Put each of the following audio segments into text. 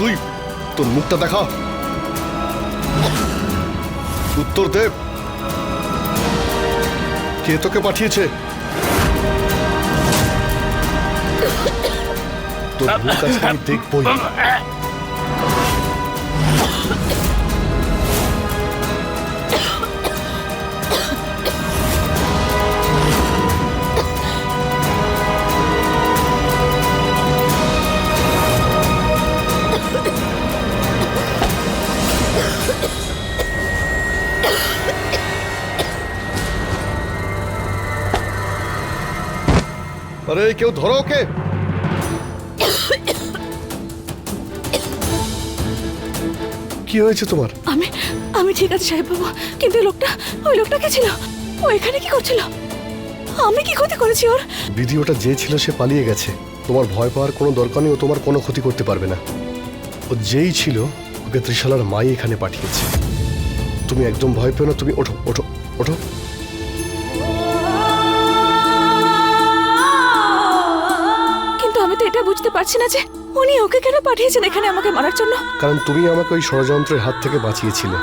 তুই তোর মুখটা দেখা। উত্তর দেব কে তোকে পাঠিয়েছে? তোর মুখ দেখবই। আরে কেউ ধরো ওকে। কি হয়েছে তোমার? আমি আমি ঠিক আছে সাহেব বাবু কিন্তু এই লোকটা ওই লোকটা কে ছিল? ও এখানে কি করছিল? আমি কি ক্ষতি করেছি ওর? বিধি ওটা যে ছিল সে পালিয়ে গেছে। তোমার ভয় পাওয়ার কোনো দরকার নেই ও তোমার কোনো ক্ষতি করতে পারবে না। ও যেই ছিল ওকে ত্রিশালার মাই এখানে পাঠিয়েছে। তুমি একদম ভয় পেও না তুমি ওঠো ওঠো ওঠো। পারছি না যে উনি ওকে কেন পাঠিয়েছেন এখানে আমাকে মারার জন্য? কারণ তুমি আমাকে ওই ষড়যন্ত্রের হাত থেকে বাঁচিয়েছিলে।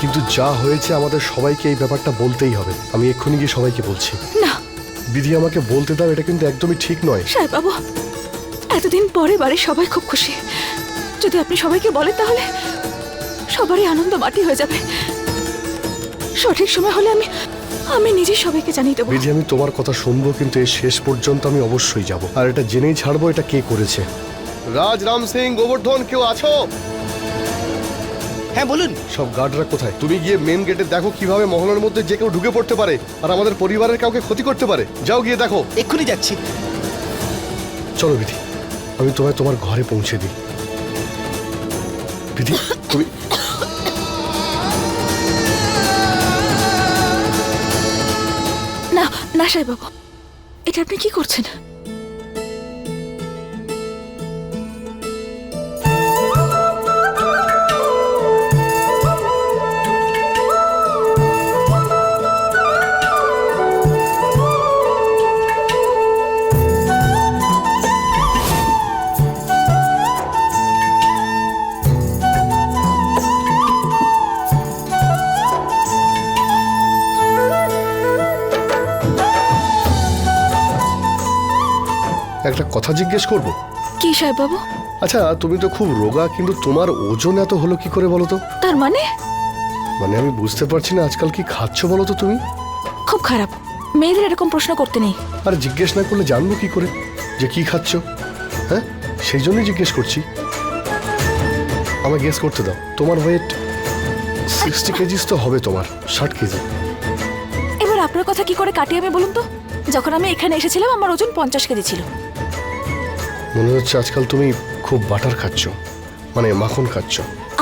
কিন্তু যা হয়েছে আমাদের সবাইকে এই ব্যাপারটা বলতেই হবে। আমি এক্ষুনি গিয়ে সবাইকে বলছি। না। বিধি আমাকে বলতে দাও এটা কিন্তু একদমই ঠিক নয়। সাহেব বাবু এতদিন পরে বাড়ির সবাই খুব খুশি। যদি আপনি সবাইকে বলেন তাহলে সবারই আনন্দ মাটি হয়ে যাবে। সঠিক সময় হলে আমি আমি নিজে সবাইকে জানিয়ে দেবো। বিধি আমি তোমার কথা শুনব কিন্তু এর শেষ পর্যন্ত আমি অবশ্যই যাব। আর এটা জেনেই ছাড়বো এটা কে করেছে। রাজ রাম সিং গোবর্ধন কেউ আছো? হ্যাঁ বলুন। সব গার্ডরা কোথায়? তুমি গিয়ে মেন গেটে দেখো কীভাবে মহলের মধ্যে যে কেউ ঢুকে পড়তে পারে আর আমাদের পরিবারের কাউকে ক্ষতি করতে পারে। যাও গিয়ে দেখো। এক্ষুনি যাচ্ছি। চলো বিধি আমি তোমায় তোমার ঘরে পৌঁছে দিই। বিধি তুমি না সাহেব বাবা এটা আপনি কি করছেন? কথা জিজ্ঞেস করব? কি সাহেব বাবু আচ্ছা তুমি তো খুব রোগা কিন্তু তোমার ওজন এত হলো কি করে বলো তো? তার মানে? মানে আমি বুঝতে পারছি না আজকাল কি খাচ্ছ বলো তো তুমি? খুব খারাপ। মেয়েদের এরকম প্রশ্ন করতে নেই। আর জিজ্ঞেস না করলে জানব কি করে? যে কি খাচ্ছ? হ্যাঁ? সেই জন্যই জিজ্ঞেস করছি। আমায় গেস করতে দাও। তোমার ওয়েট সিক্সটি কেজিস তো হবে তোমার ষাট কেজি এবার আপনার কথা কি করে কাটিয়ে আমি বলুন তো? যখন আমি এখানে এসেছিলাম আমার ওজন পঞ্চাশ কেজি ছিল। মনে হচ্ছে আজকাল তুমি খুব বাটার খাচ্ছ। মানে মাখন খাচ্ছ।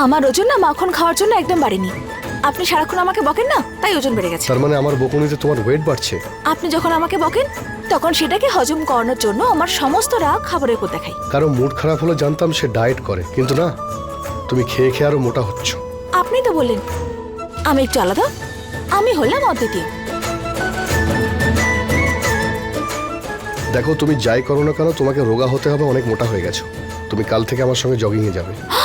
আমার ওজন না মাখন খাওয়ার জন্য একদম বাড়েনি। আপনি সারাক্ষণ আমাকে বকেন না তাই ওজন বেড়ে গেছে। তার মানে আমার বকুনিতে তোমার ওয়েট বাড়ছে? আপনি যখন আমাকে বকেন তখন সেটাকে হজম করানোর জন্য আমার সমস্ত রাগ খাবারের উপর দেখাই। কারও মুড খারাপ হলে জানতাম সে ডায়েট করে কিন্তু না তুমি খেয়ে খেয়ে আরও মোটা হচ্ছ। আপনি তো বললেন আমি একটু আলাদা আমি হলাম অদ্বিতীয়। দেখো, তুমি যাই করো না কেন, তোমাকে রোগা হতে হবে, অনেক মোটা হয়ে গেছো। তুমি কাল থেকে আমার সঙ্গে জগিংয়ে যাবে।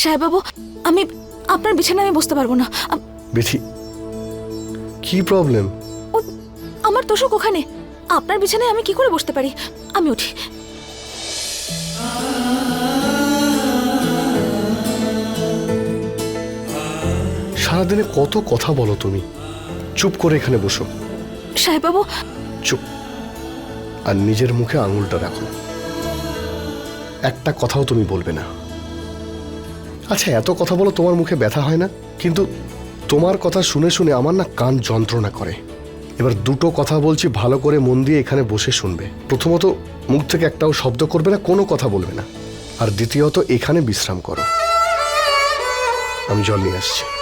সাহেব বাবু আমি আপনার বিছানায় আমি বসতে পারব না। বিথি কি প্রবলেম আমার তোষক ওখানে। আপনার বিছানায় আমি কি করে বসতে পারি? আমি উঠি। সারাদিনে কত কথা বলো তুমি। চুপ করে এখানে বসো। সাহেব বাবু চুপ। আর নিজের মুখে আঙুলটা রাখো। একটা কথাও তুমি বলবে না। আচ্ছা এত কথা বলো, তোমার মুখে ব্যথা হয় না? কিন্তু তোমার কথা শুনে শুনে আমার না কান যন্ত্রণা করে। এবার দুটো কথা বলছি, ভালো করে মন দিয়ে এখানে বসে শুনবে। প্রথমত, মুখ থেকে একটাও শব্দ করবে না, কোনো কথা বলবে না। আর দ্বিতীয়ত, এখানে বিশ্রাম করো। আমি জল নিয়ে আসছি।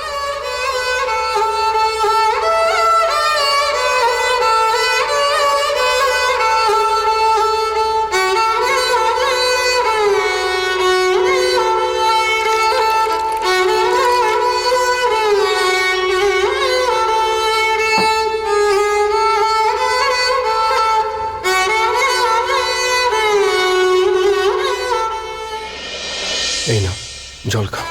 জল খাও।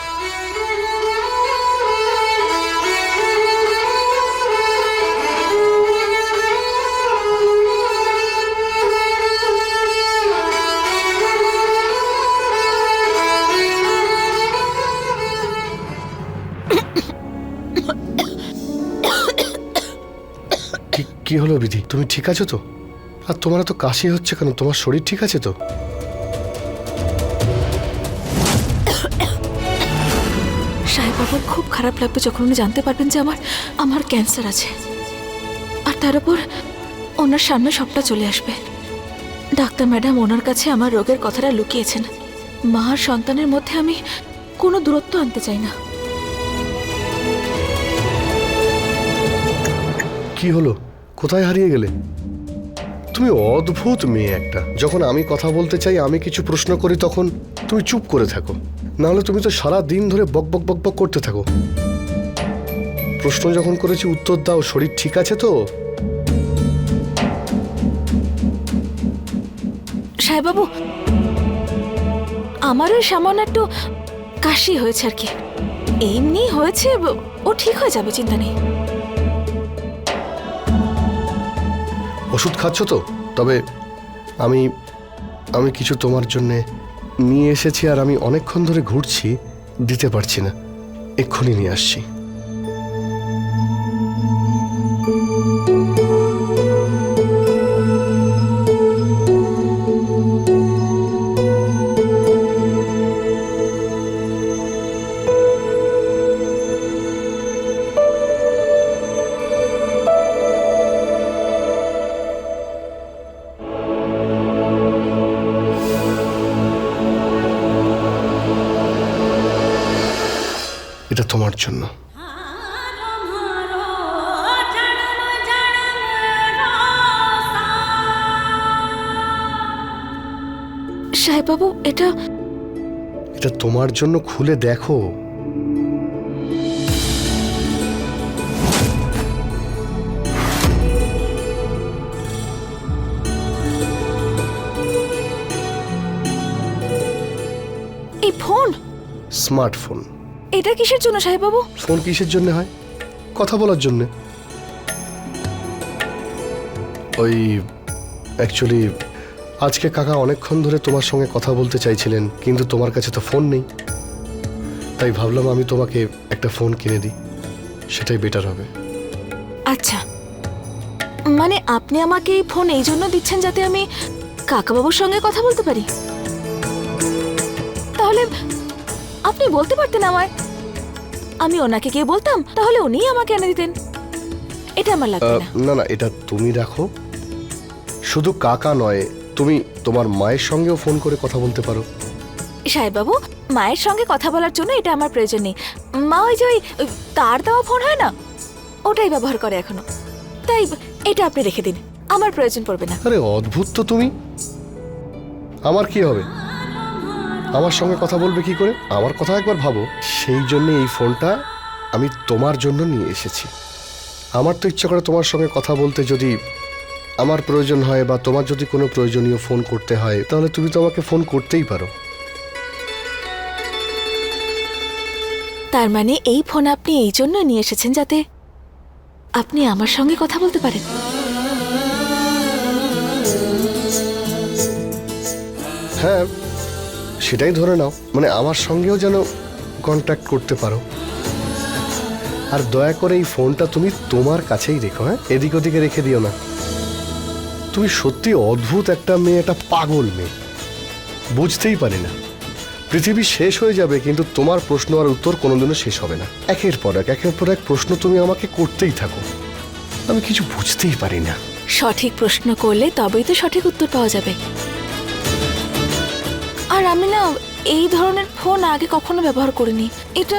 কি- হলো বিধি? তুমি ঠিক আছো তো? আর তোমার তো কাশি হচ্ছে কেন? তোমার শরীর ঠিক আছে তো? সাহেবাবুর খুব খারাপ লাগবে যখন উনি জানতে পারবেন যে আমার আমার ক্যান্সার আছে। আর তার উপর ওনার সামনে সবটা চলে আসবে। ডাক্তার ম্যাডাম ওনার কাছে আমার রোগের কথাটা লুকিয়েছেন। মা সন্তানের মধ্যে আমি কোনো দূরত্ব আনতে চাই না। কি হলো? কোথায় হারিয়ে গেলে? তুমি অদ্ভুত মেয়ে একটা। যখন আমি কথা বলতে চাই, আমি কিছু প্রশ্ন করি, তখন তুমি চুপ করে থাকো। নাহলে তুমি তো সারা দিন ধরে বক বক বক বক করতে থাকো। প্রশ্ন যখন করেছি উত্তর দাও শরীর ঠিক আছে তো? সাহেবাবু আমারও সামান্য একটু কাশি হয়েছে আর কি। এমনি হয়েছে ও ঠিক হয়ে যাবে চিন্তা নেই। ওষুধ খাচ্ছ তো? তবে আমি আমি কিছু তোমার জন্যে নিয়ে এসেছি আর আমি অনেকক্ষণ ধরে ঘুরছি দিতে পারছি না। এক্ষুনি নিয়ে আসছি। এটা তোমার জন্য। সাহেবাবু এটা এটা তোমার জন্য খুলে দেখো। এই ফোন? স্মার্টফোন। এটা কিসের জন্য সাহেবাবু ফোন কিসের জন্য হয়? কথা বলার জন্য। ওই অ্যাকচুয়ালি আজকে কাকা অনেকক্ষণ ধরে তোমার সঙ্গে কথা বলতে চাইছিলেন কিন্তু তোমার কাছে তো ফোন নেই। তাই ভাবলাম আমি তোমাকে একটা ফোন কিনে দিই। সেটাই বেটার হবে। আচ্ছা। মানে আপনি আমাকে এই ফোন এই জন্য দিচ্ছেন যাতে আমি কাকাবাবুর সঙ্গে কথা বলতে পারি? তাহলে আপনি বলতে পারতেন আমায়। আমি ওনাকে গিয়ে বলতাম তাহলে উনিই আমাকে এনে দিতেন। এটা আমার লাগবে আহ, না না না এটা তুমি রাখো শুধু কাকা নয় তুমি তোমার মায়ের সঙ্গেও ফোন করে কথা বলতে পারো। সাহেব বাবু মায়ের সঙ্গে কথা বলার জন্য এটা আমার প্রয়োজন নেই। মা ওই যে ওই ওই তার দেওয়া ফোন হয় না? ওটাই ব্যবহার করে এখনও। তাই এটা আপনি রেখে দিন। আমার প্রয়োজন পড়বে না। আরে অদ্ভুত তো তুমি। আমার কি হবে? আমার সঙ্গে কথা বলবে কি করে? আমার কথা একবার ভাবো। সেই জন্য এই ফোনটা আমি তোমার জন্য নিয়ে এসেছি। আমার তো ইচ্ছা করে তোমার সঙ্গে কথা বলতে যদি আমার প্রয়োজন হয় বা তোমার যদি কোনো প্রয়োজনীয় ফোন করতে হয় তাহলে তুমি তো আমাকে ফোন করতেই পারো। তার মানে এই ফোন আপনি এই জন্য নিয়ে এসেছেন যাতে আপনি আমার সঙ্গে কথা বলতে পারেন? হ্যাঁ সেটাই ধরে নাও। মানে আমার সঙ্গেও যেন কন্ট্যাক্ট করতে পারো। আর দয়া করে এই ফোনটা তুমি তোমার কাছেই রেখো হ্যাঁ? এদিক ওদিকে রেখে দিও না। তুমি সত্যি অদ্ভুত একটা মেয়ে, একটা পাগল মেয়ে। বুঝতেই পারি না। পৃথিবী শেষ হয়ে যাবে, কিন্তু তোমার প্রশ্ন আর উত্তর কোনোদিনও শেষ হবে না। একের পর এক, একের পর এক প্রশ্ন তুমি আমাকে করতেই থাকো। আমি কিছু বুঝতেই পারি না। সঠিক প্রশ্ন করলে তবেই তো সঠিক উত্তর পাওয়া যাবে। আমি না এই ধরনের ফোন আগে কখনো ব্যবহার করিনি। এটা